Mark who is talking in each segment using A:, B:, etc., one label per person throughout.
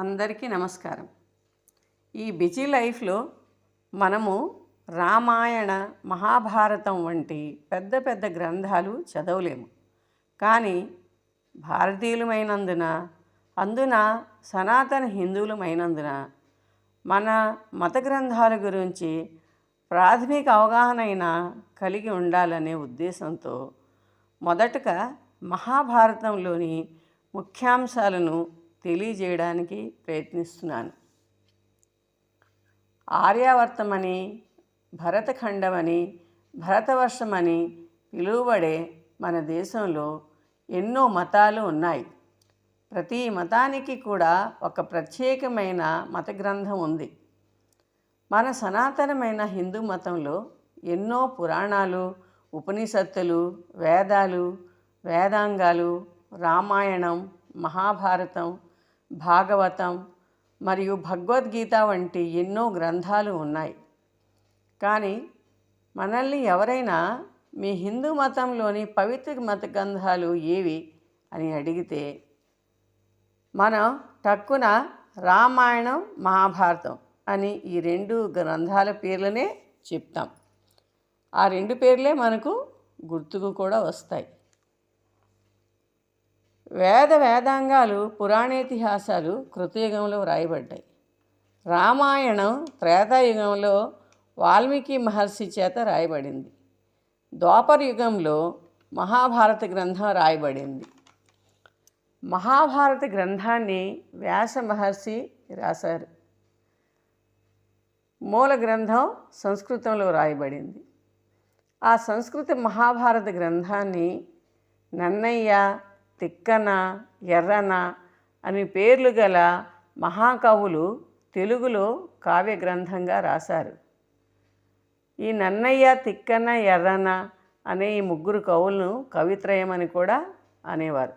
A: అందరికీ నమస్కారం. ఈ బిజీ లైఫ్లో మనము రామాయణ మహాభారతం వంటి పెద్ద పెద్ద గ్రంథాలు చదవలేము. కానీ భారతీయులమైనందున అందున సనాతన హిందువులమైనందున మన మత గ్రంథాల గురించి ప్రాథమిక అవగాహన అయినా కలిగి ఉండాలనే ఉద్దేశంతో మొదటగా మహాభారతంలోని ముఖ్యాంశాలను తెలియజేయడానికి ప్రయత్నిస్తున్నాను. ఆర్యావర్తమని భరతఖండమని భరతవర్షమని పిలువబడే మన దేశంలో ఎన్నో మతాలు ఉన్నాయి. ప్రతి మతానికి కూడా ఒక ప్రత్యేకమైన మత గ్రంథం ఉంది. మన సనాతనమైన హిందూ మతంలో ఎన్నో పురాణాలు ఉపనిషత్తులు వేదాలు వేదాంగాలు రామాయణం మహాభారతం భాగవతం మరియు భగవద్గీత వంటి ఎన్నో గ్రంథాలు ఉన్నాయి. కానీ మనల్ని ఎవరైనా మీ హిందూ మతంలోని పవిత్ర మత గ్రంథాలు ఏవి అని అడిగితే మనం టక్కున రామాయణం మహాభారతం అని ఈ రెండు గ్రంథాల పేర్లనే చెప్తాం. ఆ రెండు పేర్లే మనకు గుర్తుకు కూడా వస్తాయి. వేద వేదాంగాలు పురాణేతిహాసాలు కృతయుగంలో వ్రాయబడ్డాయి. రామాయణం త్రేతాయుగంలో వాల్మీకి మహర్షి చేత రాయబడింది. ద్వాపర యుగంలో మహాభారత గ్రంథం రాయబడింది. మహాభారత గ్రంథాన్ని వ్యాస మహర్షి రాశారు. మూల గ్రంథం సంస్కృతంలో రాయబడింది. ఆ సంస్కృత మహాభారత గ్రంథాన్ని నన్నయ్య తిక్కన ఎర్రన అని పేర్లు గల మహాకవులు తెలుగులో కావ్య గ్రంథంగా రాశారు. ఈ నన్నయ్య తిక్కన ఎర్రన అనే ఈ ముగ్గురు కవులను కవిత్రయం అని కూడా అనేవారు.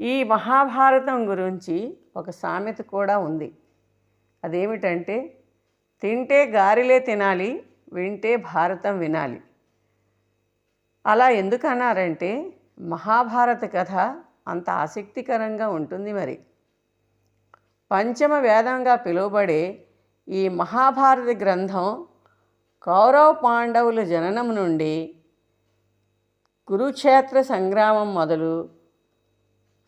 A: ఈ మహాభారతం గురించి ఒక సామెత కూడా ఉంది. అదేమిటంటే తింటే గారిలే తినాలి వింటే భారతం వినాలి. అలా ఎందుకన్నారంటే మహాభారత కథ అంత ఆసక్తికరంగా ఉంటుంది మరి. పంచమ వేదంగా పిలువబడే ఈ మహాభారత గ్రంథం కౌరవ పాండవుల జననం నుండి కురుక్షేత్ర సంగ్రామం మొదలు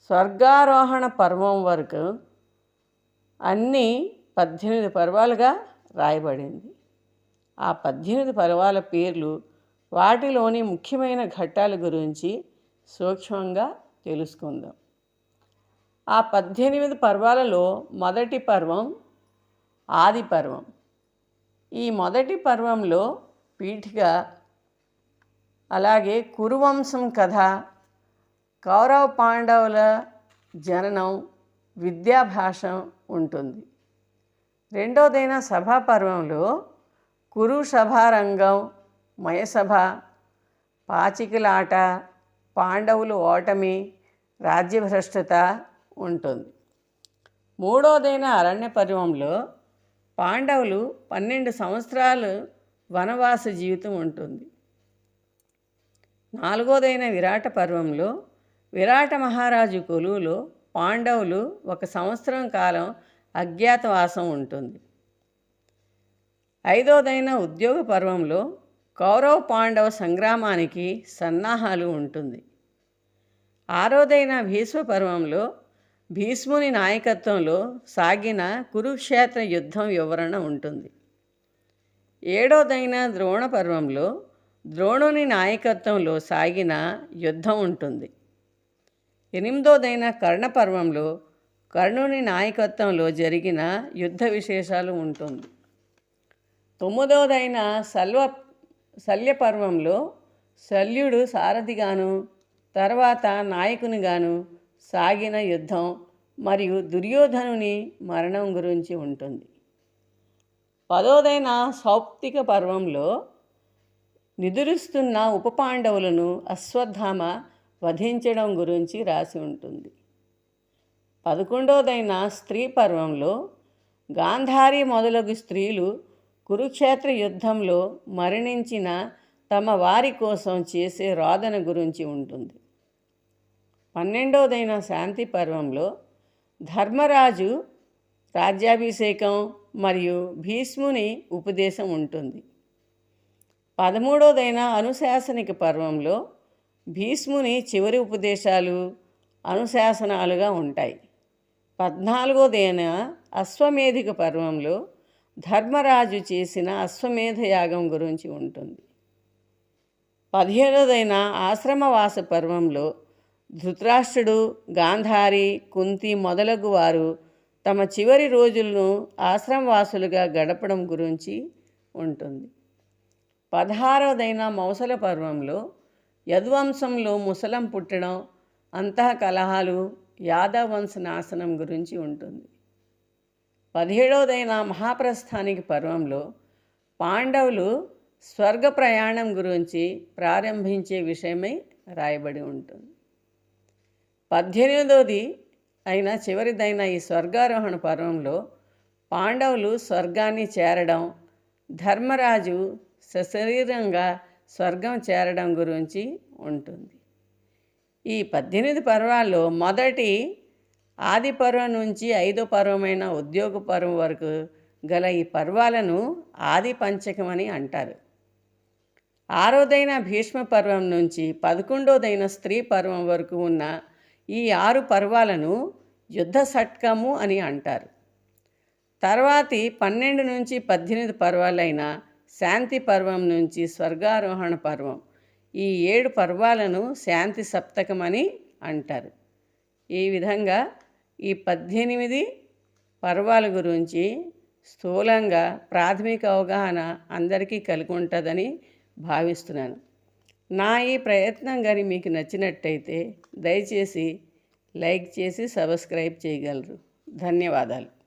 A: స్వర్గారోహణ పర్వం వరకు అన్నీ పద్దెనిమిది పర్వాలుగా రాయబడింది. ఆ పద్దెనిమిది పర్వాల పేర్లు వాటిలోని ముఖ్యమైన ఘట్టాల గురించి సూక్ష్మంగా తెలుసుకుందాం. ఆ పద్దెనిమిది పర్వాలలో మొదటి పర్వం ఆది పర్వం. ఈ మొదటి పర్వంలో పీఠిక అలాగే కురువంశం కథ కౌరవ పాండవుల జననం విద్యాభాషం ఉంటుంది. రెండోదైన సభాపర్వంలో కురు సభారంగం మయసభ పాచికలాట పాండవులు ఓటమి రాజ్యభ్రష్టత ఉంటుంది. మూడోదైన అరణ్య పర్వంలో పాండవులు పన్నెండు సంవత్సరాలు వనవాస జీవితం ఉంటుంది. నాలుగోదైన విరాట పర్వంలో విరాట మహారాజు కొలువులో పాండవులు ఒక సంవత్సరం కాలం అజ్ఞాతవాసం ఉంటుంది. ఐదోదైన ఉద్యోగ పర్వంలో కౌరవ పాండవ సంగ్రామానికి సన్నాహాలు ఉంటుంది. ఆరోదైన భీష్మ పర్వంలో భీష్ముని నాయకత్వంలో సాగిన కురుక్షేత్ర యుద్ధం వివరణ ఉంటుంది. ఏడోదైన ద్రోణ పర్వంలో ద్రోణుని నాయకత్వంలో సాగిన యుద్ధం ఉంటుంది. ఎనిమిదోదైన కర్ణ పర్వంలో కర్ణుని నాయకత్వంలో జరిగిన యుద్ధ విశేషాలు ఉంటుంది. తొమ్మిదోదైన సల్వ శల్యపర్వంలో శల్యుడు సారథిగాను తర్వాత నాయకునిగాను సాగిన యుద్ధం మరియు దుర్యోధనుని మరణం గురించి ఉంటుంది. పదోదైన సౌప్తిక పర్వంలో నిదురుస్తున్న ఉప పాండవులను అశ్వత్థామ వధించడం గురించి రాసి ఉంటుంది. పదకొండోదైన స్త్రీ పర్వంలో గాంధారి మొదలగు స్త్రీలు కురుక్షేత్ర యుద్ధంలో మరణించిన తమ వారి కోసం చేసే రోదన గురించి ఉంటుంది. పన్నెండవదైన శాంతి పర్వంలో ధర్మరాజు రాజ్యాభిషేకం మరియు భీష్ముని ఉపదేశం ఉంటుంది. పదమూడోదైన అనుశాసనిక పర్వంలో భీష్ముని చివరి ఉపదేశాలు అనుశాసనాలుగా ఉంటాయి. పద్నాలుగోదైన అశ్వమేధిక పర్వంలో ధర్మరాజు చేసిన అశ్వమేధ యాగం గురించి ఉంటుంది. పదిహేడోదైన ఆశ్రమవాస పర్వంలో ధృతరాష్ట్రుడు గాంధారి కుంతి మొదలగు వారు తమ చివరి రోజులను ఆశ్రమవాసులుగా గడపడం గురించి ఉంటుంది. పదహారవదైన మౌసల పర్వంలో యద్వంశంలో ముసలం పుట్టడం అంతః కలహాలు యాదవ వంశ నాశనం గురించి ఉంటుంది. పదిహేడవదైన మహాప్రస్థానికి పర్వంలో పాండవులు స్వర్గ ప్రయాణం గురించి ప్రారంభించే విషయమై రాయబడి ఉంటుంది. పద్దెనిమిదవది అయిన చివరిదైన ఈ స్వర్గారోహణ పర్వంలో పాండవులు స్వర్గాన్ని చేరడం ధర్మరాజు సశరీరంగా స్వర్గం చేరడం గురించి ఉంటుంది. ఈ పద్దెనిమిది పర్వాల్లో మొదటి ఆది పర్వం నుంచి ఐదో పర్వమైన ఉద్యోగ పర్వం వరకు గల ఈ పర్వాలను ఆది పంచకమని అంటారు. ఆరోదైన భీష్మ పర్వం నుంచి పదకొండోదైన స్త్రీ పర్వం వరకు ఉన్న ఈ ఆరు పర్వాలను యుద్ధ షట్కము అని అంటారు. తర్వాతి పన్నెండు నుంచి పద్దెనిమిది పర్వాలైన శాంతి పర్వం నుంచి స్వర్గారోహణ పర్వం ఈ ఏడు పర్వాలను శాంతి సప్తకమని అంటారు. ఈ విధంగా ఈ పద్దెనిమిది పర్వాల గురించి స్థూలంగా ప్రాథమిక అవగాహన అందరికీ కలిగి ఉంటుందని భావిస్తున్నాను. నా ఈ ప్రయత్నం కానీ మీకు నచ్చినట్టయితే దయచేసి లైక్ చేసి సబ్స్క్రైబ్ చేయగలరు. ధన్యవాదాలు.